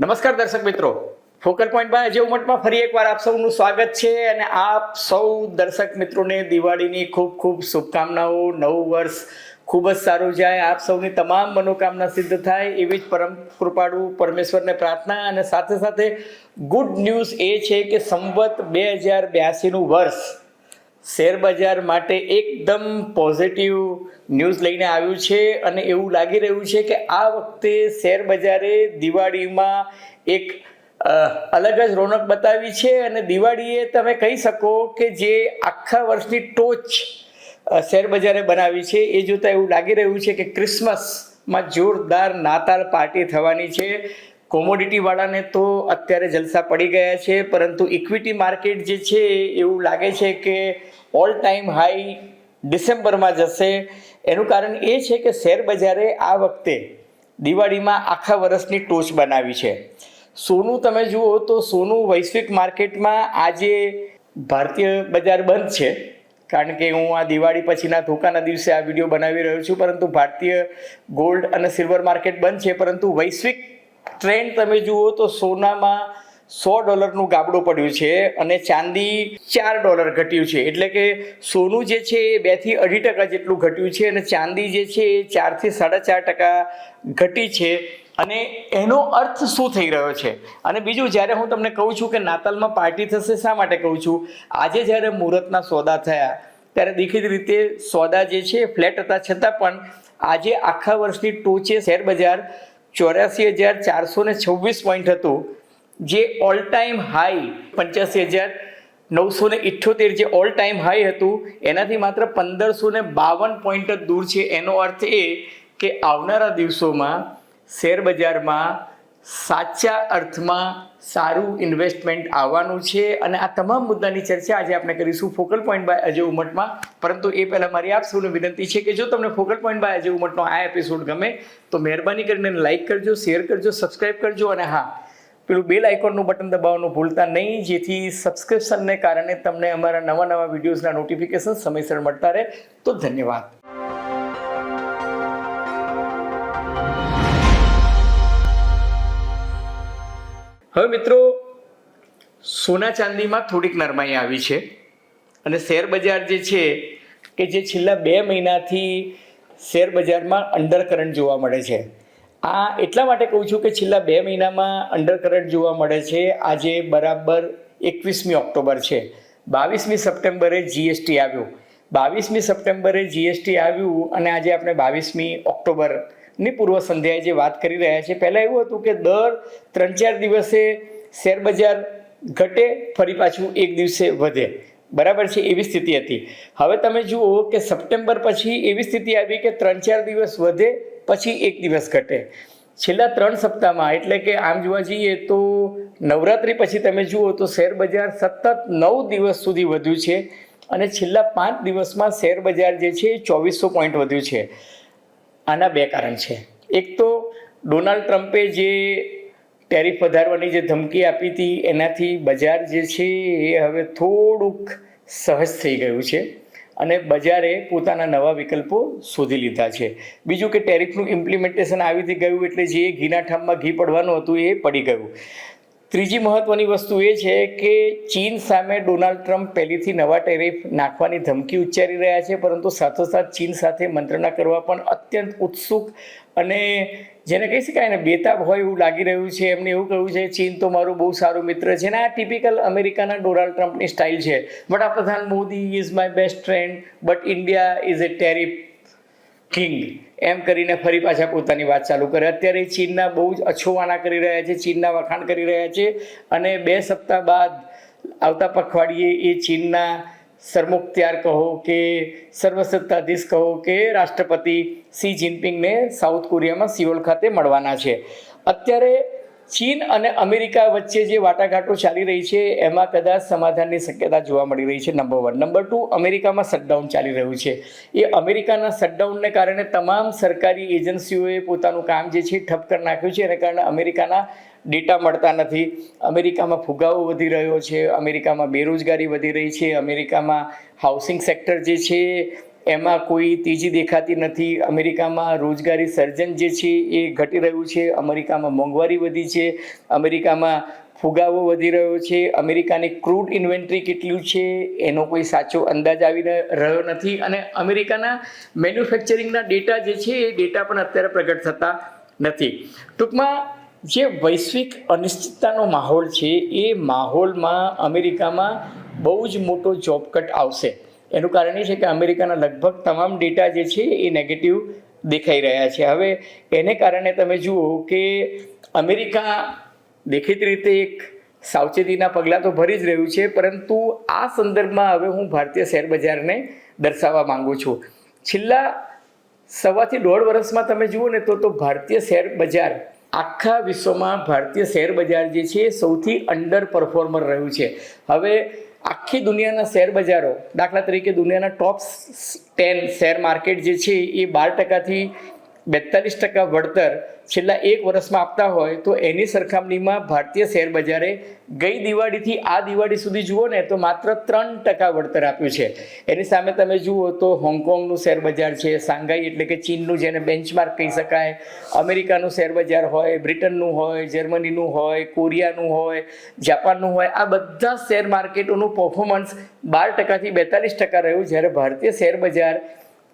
નમસ્કાર દર્શક મિત્રો. ફોકલ પોઈન્ટ બાય અજય ઉમટમાં ફરી એકવાર આપ સૌનું સ્વાગત છે અને આપ સૌ દર્શક મિત્રોને દિવાળીની ખૂબ ખૂબ શુભકામનાઓ. નવું વર્ષ ખૂબ જ સારું જાય. આપ સૌની તમામ મનોકામના સિદ્ધ થાય એવી જ પરમ કૃપાળુ પરમેશ્વરને પ્રાર્થના અને સાથે સાથે ગુડ ન્યૂઝ એ છે કે સંવત બે હજાર બ્યાસીનું વર્ષ શેર બજાર માટે એકદમ પોઝિટિવ ન્યૂઝ લઈને આવ્યું છે અને એવું લાગી રહ્યું છે કે આ વખતે શેર બજારે દિવાળીમાં એક અલગ જ રોનક બતાવી છે અને દિવાળીએ તમે કહી શકો કે જે આખા વર્ષની ટોચ શેર બજારે બનાવી છે એ જોતાં એવું લાગી રહ્યું છે કે ક્રિસમસમાં જોરદાર નાતાલ પાર્ટી થવાની છે. કોમોડિટી વાળાને તો અત્યારે જલસા પડી ગયા છે, પરંતુ ઇક્વિટી માર્કેટ જે છે એવું લાગે છે કે ઓલ ટાઈમ હાઈ ડિસેમ્બરમાં જશે. એનું કારણ એ છે કે શેર બજારે આ વખતે દિવાળીમાં આખા વર્ષની ટોચ બનાવી છે. સોનું તમે જુઓ તો સોનું વૈશ્વિક માર્કેટમાં આજે ભારતીય બજાર બંધ છે, કારણ કે હું આ દિવાળી પછીના ધોકાના દિવસે આ વીડિયો બનાવી રહ્યો છું, પરંતુ ભારતીય ગોલ્ડ અને સિલ્વર માર્કેટ બંધ છે, પરંતુ વૈશ્વિક ટ્રેન્ડ તમે જુઓ તો સોનામાં સો ડોલરનું ગાબડું પડ્યું છે અને ચાંદી ચાર ડોલર ઘટ્યું છે. એટલે કે સોનું જે છે એ બેથી અઢી ટકા જેટલું ઘટ્યું છે અને ચાંદી જે છે એ ચારથી સાડા ચાર ટકા ઘટી છે. અને એનો અર્થ શું થઈ રહ્યો છે? અને બીજું, જ્યારે હું તમને કહું છું કે નાતાલમાં પાર્ટી થશે, શા માટે કહું છું? આજે જ્યારે મુહૂર્તના સોદા થયા, ત્યારે દેખીતી રીતે સોદા જે છે ફ્લેટ હતા. છતાં પણ આજે આખા વર્ષની ટોચે શેર બજાર ચોર્યાસી હજાર ચારસો ને છવ્વીસ પોઈન્ટ હતું. જે ઓલ ટાઈમ હાઈ પંચ્યાસી હજાર નવસો ને ઇઠ્યોતેર જે ઓલ ટાઈમ હાઈ હતું, એનાથી માત્ર પંદરસો ને બાવન પોઈન્ટ જ દૂર છે. એનો અર્થ એ કે આવનારા દિવસોમાં શેર બજારમાં સાચા અર્થમાં સારું ઇન્વેસ્ટમેન્ટ આવવાનું છે અને આ તમામ મુદ્દાની ચર્ચા આજે આપણે કરીશું ફોકલ પોઈન્ટ બાય અજય ઉમટમાં. પરંતુ એ પહેલાં મારી આપ સૌને વિનંતી છે કે જો તમને ફોકલ પોઈન્ટ બાય અજય ઉમટનો આ એપિસોડ ગમે, તો મહેરબાની કરીને લાઇક કરજો શેર કરજો સબસ્ક્રાઇબ કરજો અને હા, પેલું બેલ આઇકોનનું બટન દબાવવાનું ભૂલતા નહીં, જેથી સબસ્ક્રિપ્શનને કારણે તમને અમારા નવા નવા વિડીયોઝના નોટિફિકેશન સમયસર મળતા રહે. તો ધન્યવાદ. હવે મિત્રો, સોના ચાંદીમાં થોડીક નરમાઈ આવી છે અને શેર બજાર જે છે કે જે છેલ્લા બે મહિનાથી શેર બજારમાં અંડર કરંટ જોવા મળે છે. આ એટલા માટે કહું છું કે છેલ્લા બે મહિનામાં અંડર કરંટ જોવા મળે છે. આજે બરાબર એકવીસમી ઓક્ટોબર છે. બાવીસમી સપ્ટેમ્બરે જીએસટી આવ્યું. બાવીસમી સપ્ટેમ્બરે જીએસટી આવ્યું અને આજે આપણે બાવીસમી ઓક્ટોબરની પૂર્વ સંધ્યાએ જે વાત કરી રહ્યા છે, પહેલાં એવું હતું કે દર ત્રણ ચાર દિવસે શેર બજાર ઘટે, ફરી પાછું એક દિવસે વધે. બરાબર છે, એવી સ્થિતિ હતી. હવે તમે જુઓ કે સપ્ટેમ્બર પછી એવી સ્થિતિ આવી કે ત્રણ ચાર દિવસ વધે, પછી એક દિવસ ઘટે. છેલ્લા ત્રણ સપ્તાહમાં, એટલે કે આમ જોવા જઈએ તો નવરાત્રિ પછી તમે જુઓ તો શેર બજાર સતત નવ દિવસ સુધી વધ્યું છે અને છેલ્લા પાંચ દિવસમાં શેર બજાર જે છે એ ચોવીસો પોઈન્ટ વધ્યું છે. આના બે કારણ છે. એક તો ડોનાલ્ડ ટ્રમ્પે જે ટેરિફ વધારવાની જે ધમકી આપી હતી, એનાથી બજાર જે છે એ હવે થોડુંક સહજ થઈ ગયું છે અને બજારે પોતાના નવા વિકલ્પો શોધી લીધા છે. બીજું કે ટેરિફનું ઇમ્પ્લિમેન્ટેશન આવી ગયું એટલે જે ઘીના ઠામમાં ઘી પડવાનું હતું એ પડી ગયું. ત્રીજી મહત્વની વસ્તુ એ છે કે ચીન સામે ડોનાલ્ડ ટ્રમ્પ પહેલીથી નવા ટેરિફ નાખવાની ધમકી ઉચ્ચારી રહ્યા છે, પરંતુ સાથોસાથ ચીન સાથે મંત્રણા કરવા પણ અત્યંત ઉત્સુક અને જેને કહી શકાય ને બેતાબ હોય એવું લાગી રહ્યું છે. એમને એવું કહ્યું છે, ચીન તો મારું બહુ સારું મિત્ર છે ને આ ટિપિકલ અમેરિકાના ડોનાલ્ડ ટ્રમ્પની સ્ટાઇલ છે. વડાપ્રધાન Modi is my best friend but India is a tariff king. એમ કરીને ફરી પાછા પોતાની વાત ચાલુ કરે. અત્યારે ચીનના બહુ જ અછોવાના કરી રહ્યા છે, ચીનના વખાણ કરી રહ્યા છે અને બે સપ્તાહ બાદ આવતા પખવાડિયે એ ચીનના સરમુખત્યાર કહો કે સર્વસત્તાધીશ કહો કે રાષ્ટ્રપતિ સી જિનપિંગને સાઉથ કોરિયામાં સિયોલ ખાતે મળવાના છે. અત્યારે ચીન અને અમેરિકા વચ્ચે જે વાટાઘાટો ચાલી રહી છે, એમાં કદાચ સમાધાનની શક્યતા જોવા મળી રહી છે નંબર વન નંબર ટુ અમેરિકામાં શટડાઉન ચાલી રહ્યું છે. એ અમેરિકાના શટડાઉનને કારણે તમામ સરકારી એજન્સીઓએ પોતાનું કામ જે છે ઠપ કરી નાખ્યું છે, એને કારણે અમેરિકાના ડેટા મળતા નથી. અમેરિકામાં ફુગાવો વધી રહ્યો છે, અમેરિકામાં બેરોજગારી વધી રહી છે, અમેરિકામાં હાઉસિંગ સેક્ટર જે છે એમાં કોઈ તેજી દેખાતી નથી. અમેરિકામાં રોજગારી સર્જન જે છે એ ઘટી રહ્યું છે. અમેરિકામાં મોંઘવારી વધી છે. અમેરિકામાં ફુગાવો વધી રહ્યો છે. અમેરિકાની ક્રૂડ ઇન્વેન્ટરી કેટલું છે એનો કોઈ સાચો અંદાજ આવી રહ્યો નથી. અને અમેરિકાના મેન્યુફેક્ચરિંગના ડેટા જે છે એ ડેટા પણ અત્યારે પ્રગટ થતા નથી. ટૂંકમાં જે વૈશ્વિક અનિશ્ચિતતાનો માહોલ છે એ માહોલમાં અમેરિકામાં બહુ જ મોટો જોબ કટ આવશે. એનું કારણ એ છે કે અમેરિકાના લગભગ તમામ ડેટા જે છે એ નેગેટિવ દેખાઈ રહ્યા છે. હવે એને કારણે તમે જુઓ કે અમેરિકા દેખીતી રીતે એક સાવચેતીના પગલાં તો ભરી જ રહ્યું છે, પરંતુ આ સંદર્ભમાં હવે હું ભારતીય શેર બજારને દર્શાવવા માંગુ છું. છેલ્લા સવાથી દોઢ વર્ષમાં તમે જુઓ ને તો તો ભારતીય શેર બજાર આખા વિશ્વમાં ભારતીય શેર બજાર જે છે એ સૌથી અંડર પરફોર્મર રહ્યું છે. હવે આખી દુનિયાના શેર બજારો, દાખલા તરીકે દુનિયાના ટોપ ટેન શેર માર્કેટ જે છે એ બાર ટકાથી બેતાલીસ ટકા વળતર છેલ્લા એક વર્ષમાં આપતા હોય તો એની સરખામણીમાં ભારતીય શેર બજારે ગઈ દિવાળીથી આ દિવાળી સુધી જુઓ ને તો માત્ર ત્રણ ટકા વળતર આપ્યું છે. એની સામે તમે જુઓ તો હોંગકોંગનું શેર બજાર છે સાંઘાઈ એટલે કે ચીનનું જેને બેન્ચમાર્ક કહી શકાય, અમેરિકાનું શેર બજાર હોય, બ્રિટનનું હોય, જર્મનીનું હોય, કોરિયાનું હોય, જાપાનનું હોય, આ બધા શેર માર્કેટોનું પર્ફોમન્સ બાર ટકાથી બેતાલીસ ટકા રહ્યું જ્યારે ભારતીય શેર બજાર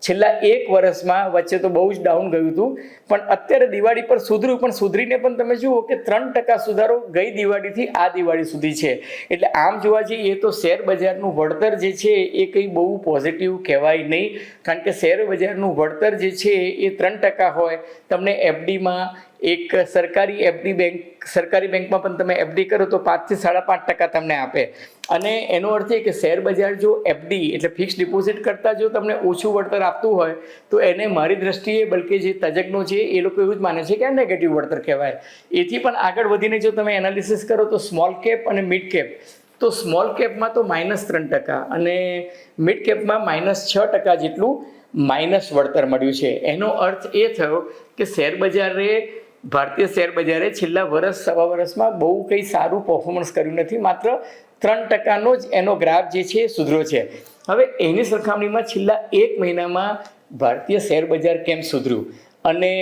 છેલ્લા એક વર્ષમાં વચ્ચે તો બહુ જ ડાઉન ગયું હતું. પણ અત્યારે દિવાળી પર સુધર્યું. પણ સુધરીને પણ તમે જુઓ કે ત્રણ ટકા સુધારો ગઈ દિવાળીથી આ દિવાળી સુધી છે. એટલે આમ જોવા જઈએ તો શેર બજારનું વળતર જે છે એ કંઈ બહુ પોઝિટિવ કહેવાય નહીં. કારણ કે શેર બજારનું વળતર જે છે એ ત્રણ ટકા હોય. તમને એફડીમાં એક સરકારી એફડી બેંક, સરકારી બેંકમાં પણ તમે એફડી કરો તો પાંચથી સાડા પાંચ ટકા તમને આપે. અને એનો અર્થ એ કે શેર બજાર જો એફડી એટલે ફિક્સ ડિપોઝિટ કરતાં જો તમને ઓછું વળતર આપતું હોય, તો એને મારી દ્રષ્ટિએ બલકે જે તજજ્ઞો છે એ લોકો એવું જ માને છે કે આ નેગેટિવ વળતર કહેવાય. એથી પણ આગળ વધીને જો તમે એનાલિસિસ કરો તો સ્મોલ કેપ અને મિડ કેપ તો સ્મોલ કેપમાં તો માઇનસ ત્રણ ટકા અને મિડ કેપમાં માઇનસ છ ટકા જેટલું માઇનસ વળતર મળ્યું છે. એનો અર્થ એ થયો કે શેર બજારે ભારતીય શેર બજારે છેલ્લા વર્ષ સવા વર્ષમાં બહુ કંઈ સારું પર્ફોમન્સ કર્યું નથી. માત્ર ત્રણ ટકાનો જ એનો ગ્રાફ જે છે એ સુધરો છે. હવે એની સરખામણીમાં છેલ્લા એક મહિનામાં ભારતીય શેર બજાર કેમ સુધર્યું? અને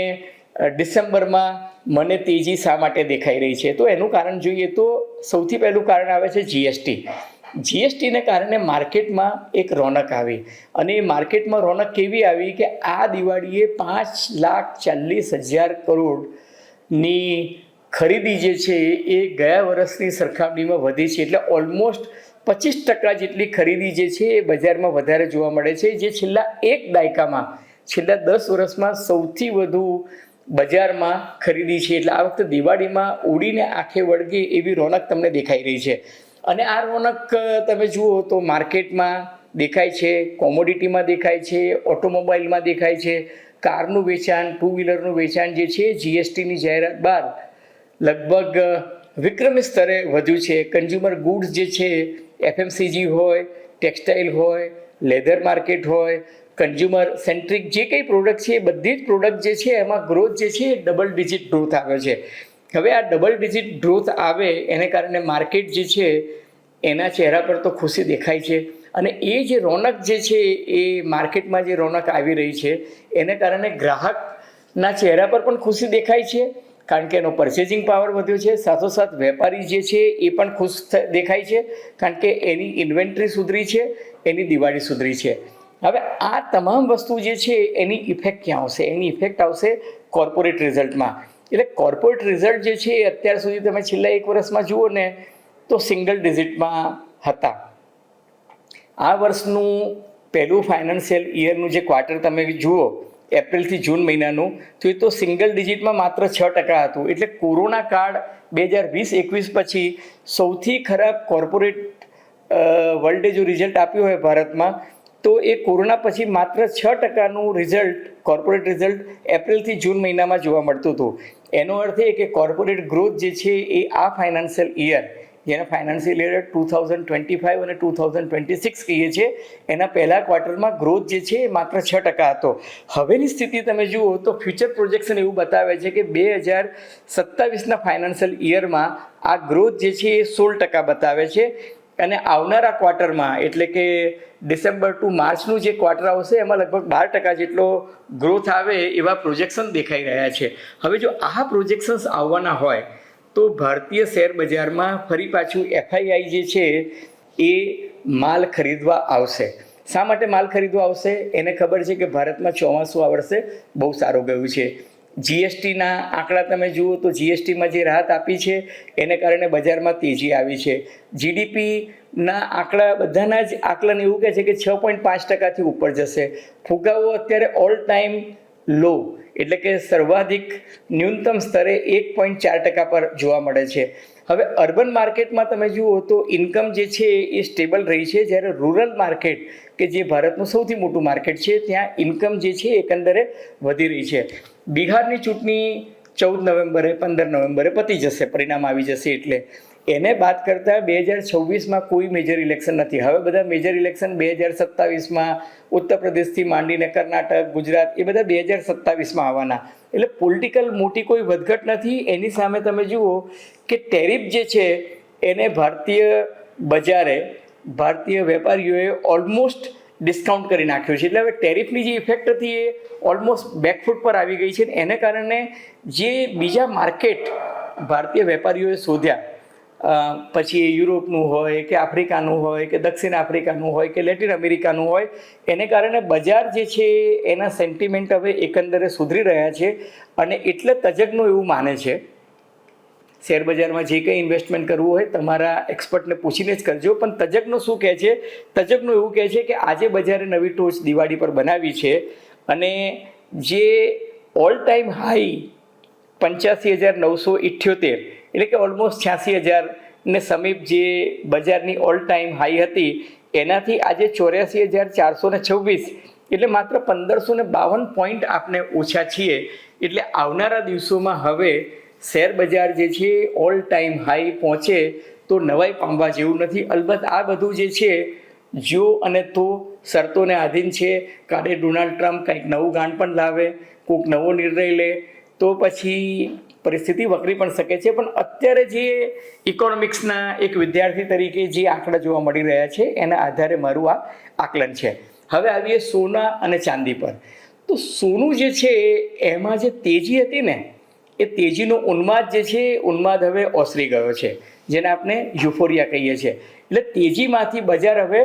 ડિસેમ્બરમાં મને તેજી શા માટે દેખાઈ રહી છે? તો એનું કારણ જોઈએ તો સૌથી પહેલું કારણ આવે છે જીએસટી જીએસટીને કારણે માર્કેટમાં એક રોનક આવી. અને એ માર્કેટમાં રોનક કેવી આવી કે આ દિવાળીએ પાંચ લાખ ચાલીસ હજાર કરોડની ખરીદી જે છે એ ગયા વર્ષની સરખામણીમાં વધી છે. એટલે ઓલમોસ્ટ પચીસ ટકા જેટલી ખરીદી જે છે એ બજારમાં વધારે જોવા મળે છે. જે છેલ્લા એક દાયકામાં, છેલ્લા દસ વર્ષમાં સૌથી વધુ બજારમાં ખરીદી છે. એટલે આ વખતે દિવાળીમાં ઉડીને આંખે વળગે એવી રોનક તમને દેખાઈ રહી છે. અને આ રોનક, તમે જુઓ તો માર્કેટમાં દેખાય છે, કોમોડિટીમાં દેખાય છે, ઓટોમોબાઈલમાં દેખાય છે. કારનું વેચાણ ટુ વ્હીલરનું વેચાણ જે છે જીએસટીની જાહેરાત બાદ લગભગ વિક્રમી સ્તરે વધ્યું છે. કન્ઝ્યુમર ગુડ્સ જે છે એફએમસીજી હોય ટેક્સટાઇલ હોય લેધર માર્કેટ હોય કન્ઝ્યુમર સેન્ટ્રિક જે કંઈ પ્રોડક્ટ છે બધી જ પ્રોડક્ટ જે છે, એમાં ગ્રોથ જે છે ડબલ ડિજિટ ગ્રોથ આવ્યો છે. હવે આ ડબલ ડિજિટ ગ્રોથ આવે, એને કારણે માર્કેટ જે છે, એના ચહેરા પર તો ખુશી દેખાય છે. અને એ જે રોનક જે છે, એ માર્કેટમાં જે રોનક આવી રહી છે, એને કારણે ગ્રાહકના ચહેરા પર પણ ખુશી દેખાય છે, કારણ કે એનો પરચેઝિંગ પાવર વધ્યો છે સાથોસાથ વેપારી જે છે, એ પણ ખુશ દેખાય છે, કારણ કે એની ઇન્વેન્ટરી સુધરી છે, એની દિવાળી સુધરી છે. હવે આ તમામ વસ્તુ જે છે, એની ઇફેક્ટ ક્યાં આવશે? એની ઇફેક્ટ આવશે કોર્પોરેટ રિઝલ્ટમાં એટલે કોર્પોરેટ રિઝલ્ટ જે છે અત્યાર સુધી તમે છેલ્લા એક વર્ષમાં જુઓ ને, તો સિંગલ ડિજિટમાં હતા. આ વર્ષનું પહેલું ફાઇનાન્શિયલ ઇયરનું જે ક્વાર્ટર તમે જુઓ એપ્રિલથી જૂન મહિનાનું, તો એ તો સિંગલ ડિજિટમાં માત્ર છ ટકા હતું. એટલે કોરોના કાળ બે હજાર વીસ એકવીસ પછી સૌથી ખરાબ કોર્પોરેટ વર્લ્ડે જો રિઝલ્ટ આપ્યું હોય ભારતમાં, તો એ કોરોના પછી માત્ર છ ટકાનું રિઝલ્ટ કોર્પોરેટ રિઝલ્ટ એપ્રિલથી જૂન મહિનામાં જોવા મળતું હતું. એનો અર્થ એ કે કોર્પોરેટ ગ્રોથ જે છે એ આ ફાઇનાન્શિયલ યર જેને financial year two thousand twenty five અને ટુ થાઉઝન્ડ ટ્વેન્ટી સિક્સ કહીએ છીએ, એના પહેલા ક્વાર્ટરમાં ગ્રોથ જે છે એ માત્ર છ ટકા હતો. હવેની સ્થિતિ તમે જુઓ તો ફ્યુચર પ્રોજેક્શન એવું બતાવે છે કે બે હજાર સત્તાવીસના ફાઇનાન્શિયલ યરમાં આ ગ્રોથ જે છે એ સોળ ટકા બતાવે છે અને આવનારા ક્વાર્ટરમાં એટલે કે ડિસેમ્બર ટુ માર્ચનું જે ક્વાર્ટર આવશે, એમાં લગભગ બાર ટકા જેટલો ગ્રોથ આવે એવા પ્રોજેક્શન દેખાઈ રહ્યા છે. હવે જો આ પ્રોજેક્શન્સ આવવાના હોય તો ભારતીય શેર બજારમાં ફરી પાછું એફઆઈઆઈ જે છે, એ માલ ખરીદવા આવશે. શા માટે માલ ખરીદવા આવશે? એને ખબર છે કે ભારતમાં ચોમાસું આ વર્ષે બહુ સારું ગયું છે. જીએસટીના આંકડા તમે જુઓ તો જીએસટીમાં જે રાહત આપી છે, એને કારણે બજારમાં તેજી આવી છે. જીડીપીના આંકડા બધાના જ આકલન એવું કહે છે કે છ પોઈન્ટ પાંચ ટકાથી ઉપર જશે. ફુગાવો અત્યારે ઓલ ટાઈમ લો, એટલે કે સર્વાધિક ન્યૂનતમ સ્તરે એક પોઈન્ટ ચાર ટકા પર જોવા મળે છે. હવે અર્બન માર્કેટમાં તમે જુઓ તો ઇન્કમ જે છે એ સ્ટેબલ રહી છે. જ્યારે રૂરલ માર્કેટ કે જે ભારતનું સૌથી મોટું માર્કેટ છે, ત્યાં ઇન્કમ જે છે એકંદરે વધી રહી છે. બિહારની ચૂંટણી ચૌદ નવેમ્બરે, પંદર નવેમ્બરે પતી જશે, પરિણામ આવી જશે એટલે. એને બાદ કરતાં બે હજાર છવ્વીસમાં કોઈ મેજર ઇલેક્શન નથી. હવે બધા મેજર ઇલેક્શન બે હજાર સત્તાવીસમાં ઉત્તર પ્રદેશથી માંડીને કર્ણાટક, ગુજરાત, એ બધા બે હજાર સત્તાવીસમાં આવવાના. એટલે પોલિટિકલ મોટી કોઈ વધઘટ નથી. એની સામે તમે જુઓ કે ટેરિફ જે છે, એને ભારતીય બજારે ભારતીય વેપારીઓએ ઓલમોસ્ટ ડિસ્કાઉન્ટ કરી નાખ્યું છે. એટલે હવે ટેરિફની જે ઇફેક્ટ હતી એ ઓલમોસ્ટ બેકફૂટ પર આવી ગઈ છે એને કારણે જે બીજા માર્કેટ ભારતીય વેપારીઓએ શોધ્યા પછી એ યુરોપનું હોય કે આફ્રિકાનું હોય કે દક્ષિણ આફ્રિકાનું હોય કે લેટિન અમેરિકાનું હોય, એને કારણે બજાર જે છે એના સેન્ટિમેન્ટ હવે એકંદરે સુધરી રહ્યા છે અને એટલે તજજ્ઞો એવું માને છે. શેર બજારમાં જે કંઈ ઇન્વેસ્ટમેન્ટ કરવું હોય તમારા એક્સપર્ટને પૂછીને જ કરજો, પણ તજજ્ઞો શું કહે છે? તજજ્ઞો એવું કહે છે કે આજે બજારે નવી ટોચ દિવાળી પર બનાવી છે અને જે ઓલ ટાઈમ હાઈ પંચ્યાસી હજાર નવસો ઇઠ્યોતેર એટલે કે ઓલમોસ્ટ છ્યાસી હજાર ને સમીપ જે બજારની ઓલ ટાઈમ હાઈ હતી, એનાથી આજે ચોર્યાસી હજાર ચારસો ને છવ્વીસ. એટલે માત્ર પંદરસો ને બાવન પોઈન્ટ આપણે ઓછા છીએ. એટલે આવનારા દિવસોમાં હવે શેર બજાર જે છે ઓલ ટાઈમ હાઈ પહોંચે તો નવાઈ પામવા જેવું નથી. અલબત્ત આ બધું જે છે જો અને તો શરતોને આધીન છે. કાલે ડોનાલ્ડ ટ્રમ્પ કંઈક નવું ગાંડ પણ લાવે, કોઈક નવો નિર્ણય લે, તો પછી પરિસ્થિતિ વકરી પણ શકે છે. પણ અત્યારે જે ઇકોનોમિક્સના એક વિદ્યાર્થી તરીકે જે આંકડા જોવા મળી રહ્યા છે, એના આધારે મારું આ આકલન છે. હવે આવીએ સોના અને ચાંદી પર. તો સોનું જે છે, એમાં જે તેજી હતી ને, એ તેજીનો ઉન્માદ જે છે ઉન્માદ હવે ઓસરી ગયો છે, જેને આપણે યુફોરિયા કહીએ છીએ. એટલે તેજીમાંથી બજાર હવે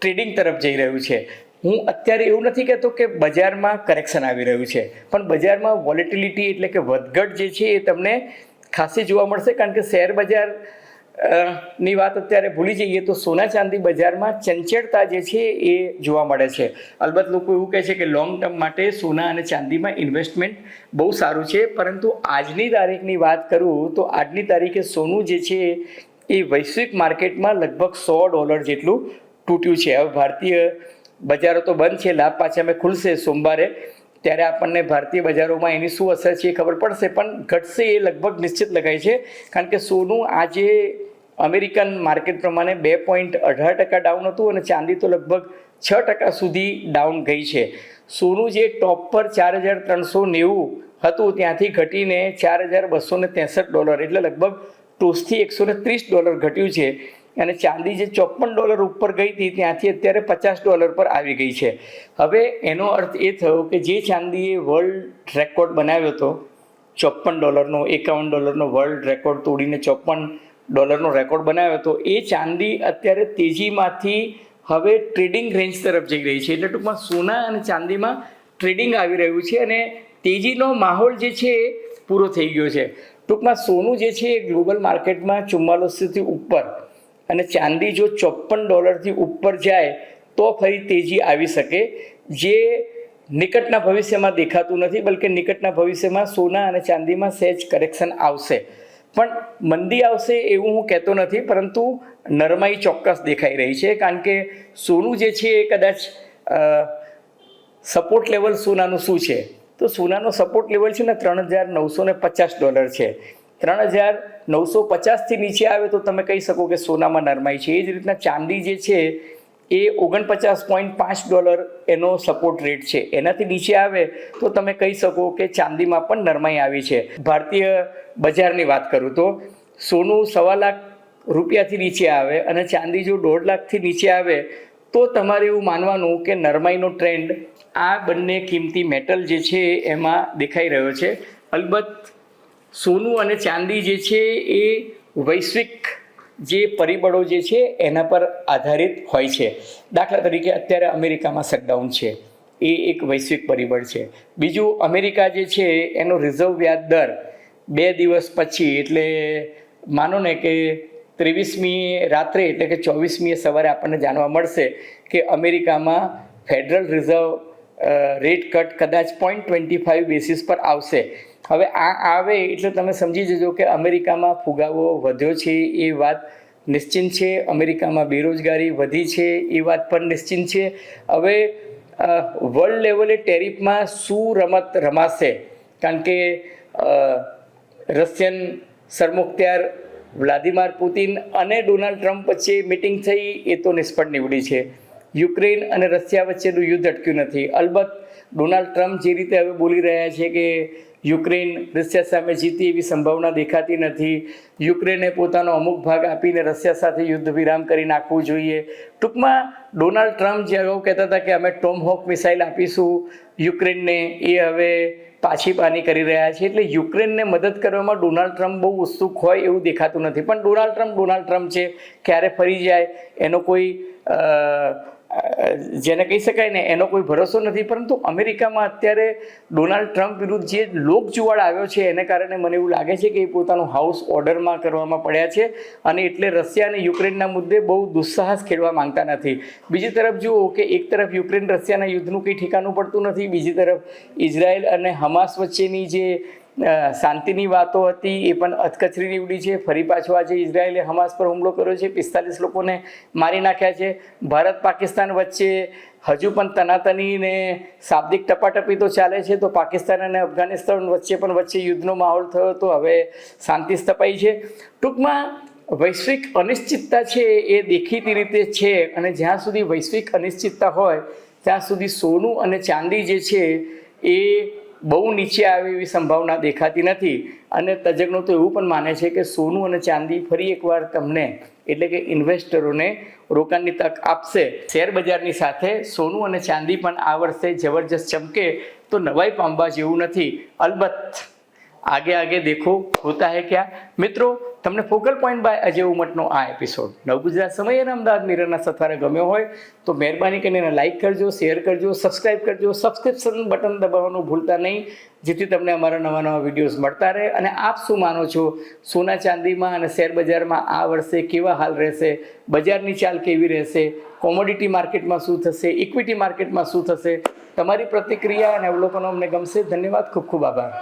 ટ્રેડિંગ તરફ જઈ રહ્યું છે. હું અત્યારે એવું નથી કહેતો કે બજારમાં કરેક્શન આવી રહ્યું છે, પણ બજારમાં વોલેટિલિટી એટલે કે વધઘટ જે છે એ તમને ખાસી જોવા મળશે, કારણ કે શેર બજારની વાત અત્યારે ભૂલી જઈએ તો સોના ચાંદી બજારમાં ચંચળતા જે છે એ જોવા મળે છે. અલબત્ત લોકો એવું કહે છે કે લોંગ ટર્મ માટે સોના અને ચાંદીમાં ઇન્વેસ્ટમેન્ટ બહુ સારું છે, પરંતુ આજની તારીખની વાત કરું તો આજની તારીખે સોનું જે છે એ વૈશ્વિક માર્કેટમાં લગભગ સો ડોલર જેટલું તૂટ્યું છે. હવે ભારતીય બજારો તો બંધ છે, લાભ પાછા અમે ખુલશે સોમવારે. ત્યારે આપણને ભારતીય બજારોમાં એની શું અસર છે એ ખબર પડશે, પણ ઘટશે એ લગભગ નિશ્ચિત લગાય છે. કારણ કે સોનું આજે અમેરિકન માર્કેટ પ્રમાણે બે પોઈન્ટ અઢાર ટકા ડાઉન હતું અને ચાંદી તો લગભગ છ ટકા સુધી ડાઉન ગઈ છે. સોનું જે ટોપ પર ચાર હજાર ત્રણસો નેવું હતું, ત્યાંથી ઘટીને ચાર હજાર બસો ત્રેસઠ ડોલર, એટલે લગભગ ટોચથી એકસો ત્રીસ ડોલર ઘટ્યું છે. અને ચાંદી જે ચોપન ડોલર ઉપર ગઈ હતી, ત્યાંથી અત્યારે પચાસ ડોલર પર આવી ગઈ છે. હવે એનો અર્થ એ થયો કે જે ચાંદીએ વર્લ્ડ રેકોર્ડ બનાવ્યો હતો, ચોપન ડોલરનો, એકાવન ડોલરનો વર્લ્ડ રેકોર્ડ તોડીને ચોપન ડોલરનો રેકોર્ડ બનાવ્યો હતો, એ ચાંદી અત્યારે તેજીમાંથી હવે ટ્રેડિંગ રેન્જ તરફ જઈ રહી છે. એટલે ટૂંકમાં સોના અને ચાંદીમાં ટ્રેડિંગ આવી રહ્યું છે અને તેજીનો માહોલ જે છે એ પૂરો થઈ ગયો છે. ટૂંકમાં સોનું જે છે એ ગ્લોબલ માર્કેટમાં ચુમ્માલીસથી ઉપર અને ચાંદી જો ચોપન ડોલરથી ઉપર જાય, તો ફરી તેજી આવી શકે. જે નિકટના ભવિષ્યમાં દેખાતું નથી, બલકે નિકટના ભવિષ્યમાં સોના અને ચાંદીમાં સહેજ કરેક્શન આવશે. પણ મંદી આવશે એવું હું કહેતો નથી, પરંતુ નરમાઈ ચોક્કસ દેખાઈ રહી છે, કારણ કે સોનું જે છે એ કદાચ સપોર્ટ લેવલ સોનાનું શું છે? તો સોનાનો સપોર્ટ લેવલ છે ને ત્રણ હજાર નવસો ને પચાસ ડોલર છે. ત્રણ હજાર નવસો પચાસથી નીચે આવે તો તમે કહી શકો કે સોનામાં નરમાઈ છે. એ જ રીતના ચાંદી જે છે, એ ઓગણપચાસ પોઈન્ટ પાંચ ડોલર એનો સપોર્ટ રેટ છે. એનાથી નીચે આવે તો તમે કહી શકો કે ચાંદીમાં પણ નરમાઈ આવી છે. ભારતીય બજારની વાત કરું તો, સોનું સવા લાખ રૂપિયાથી નીચે આવે અને ચાંદી જો દોઢ લાખથી નીચે આવે તો તમારે એવું માનવાનું કે નરમાઈનો ટ્રેન્ડ આ બંને કિંમતી મેટલ જે છે, એમાં દેખાઈ રહ્યો છે. અલબત્ત સોનું અને ચાંદી જે છે એ વૈશ્વિક જે પરિબળો જે છે એના પર આધારિત હોય છે. દાખલા તરીકે અત્યારે અમેરિકામાં શટડાઉન છે. એ એક વૈશ્વિક પરિબળ છે. બીજું અમેરિકા જે છે એનો રિઝર્વ વ્યાજ દર બે દિવસ પછી એટલે માનો ને કે ત્રેવીસમી રાત્રે એટલે કે ચોવીસમીએ સવારે આપણને જાણવા મળશે કે અમેરિકામાં ફેડરલ રિઝર્વ રેટ કટ કદાચ પોઈન્ટ ટ્વેન્ટી ફાઇવ બેસિસ પર આવશે. હવે આ આવે એટલે તમે સમજી જજો કે અમેરિકામાં ફુગાવો વધ્યો છે એ વાત નિશ્ચિંત છે. અમેરિકામાં બેરોજગારી વધી છે એ વાત પણ નિશ્ચિંત છે. હવે વર્લ્ડ લેવલે ટેરિફમાં શું રમત રમાશે? કારણ કે રશિયન સરમુખત્યાર વ્લાદિમાર પુતિન અને ડોનાલ્ડ ટ્રમ્પ વચ્ચે મિટિંગ થઈ એ તો નિષ્ફળ નીવડી છે. યુક્રેન અને રશિયા વચ્ચેનું યુદ્ધ અટક્યું નથી. અલબત્ત, ડોનાલ્ડ ટ્રમ્પ જે રીતે હવે બોલી રહ્યા છે કે યુક્રેન રશિયા સામે જીતી એવી સંભાવના દેખાતી નથી. યુક્રેને પોતાનો અમુક ભાગ આપીને રશિયા સાથે યુદ્ધ વિરામ કરી નાખવું જોઈએ. ટૂંકમાં, ડોનાલ્ડ ટ્રમ્પ જે અગાઉ કહેતા હતા કે અમે ટોમહોક મિસાઇલ આપીશું, યુક્રેનને એ હવે પાછી પાની કરી રહ્યા છે. એટલે યુક્રેનને મદદ કરવામાં ડોનાલ્ડ ટ્રમ્પ બહુ ઉત્સુક હોય એવું દેખાતું નથી. પણ ડોનાલ્ડ ટ્રમ્પ ડોનાલ્ડ ટ્રમ્પ છે, ક્યારે ફરી જાય, એનો કોઈ જેને કહી શકાય ને, એનો કોઈ ભરોસો નથી. પરંતુ અમેરિકામાં અત્યારે ડોનાલ્ડ ટ્રમ્પ વિરુદ્ધ જે લોકજુવાળ આવ્યો છે, એને કારણે મને એવું લાગે છે કે એ પોતાનું હાઉસ ઓર્ડરમાં કરવામાં પડ્યા છે અને એટલે રશિયા અને યુક્રેનના મુદ્દે બહુ દુસ્સાહસ ખેડવા માંગતા નથી. બીજી તરફ જુઓ કે એક તરફ યુક્રેન રશિયાના યુદ્ધનું કંઈ ઠેકાનું પડતું નથી, બીજી તરફ ઇઝરાયલ અને હમાસ વચ્ચેની જે શાંતિની વાતો હતી, એ પણ અધકચરી નીવડી છે. ફરી પાછો આજે ઇઝરાયેલે હમાસ પર હુમલો કર્યો છે. પિસ્તાલીસ લોકોને મારી નાખ્યા છે. ભારત પાકિસ્તાન વચ્ચે હજુ પણ તનાતની ને શાબ્દિક ટપાટપી તો ચાલે છે. તો પાકિસ્તાન અને અફઘાનિસ્તાન વચ્ચે પણ વચ્ચે યુદ્ધનો માહોલ થયો તો હવે શાંતિ સ્થપાઈ છે. ટૂંકમાં વૈશ્વિક અનિશ્ચિતતા છે એ દેખીતી રીતે છે અને જ્યાં સુધી વૈશ્વિક અનિશ્ચિતતા હોય, ત્યાં સુધી સોનું અને ચાંદી જે છે એ બહુ નીચે આવે એવી સંભાવના દેખાતી નથી. અને તજજ્ઞો તો એવું પણ માને છે કે સોનું અને ચાંદી ફરી એકવાર તમને, એટલે કે ઇન્વેસ્ટરોને રોકાણની તક આપશે. શેર બજારની સાથે સોનું અને ચાંદી પણ આ વર્ષે જબરજસ્ત ચમકે, તો નવાઈ પામવા જેવું નથી. અલબત્ત, આગે આગે દેખો, હોતા હે ક્યાં? મિત્રો તમને ફોકલ પોઈન્ટ બાય અજય ઉમટનો આ એપિસોડ નવ ગુજરાત સમય અમદાવાદ મિરરના સથારે ગમ્યો હોય તો મહેરબાની કરીને લાઇક કરજો શેર કરજો સબસ્ક્રાઇબ કરજો. સબસ્ક્રિપ્શન બટન દબાવવાનું ભૂલતા નહીં, જેથી તમને અમારા નવા નવા વિડીયોઝ મળતા રહે. અને આપ શું માનો છો, સોના ચાંદીમાં અને શેર બજારમાં આ વર્ષે કેવા હાલ રહેશે? બજારની ચાલ કેવી રહેશે? કોમોડિટી માર્કેટમાં શું થશે? ઇક્વિટી માર્કેટમાં શું થશે? તમારી પ્રતિક્રિયા અને અવલોકનો અમને ગમશે. ધન્યવાદ. ખૂબ ખૂબ આભાર.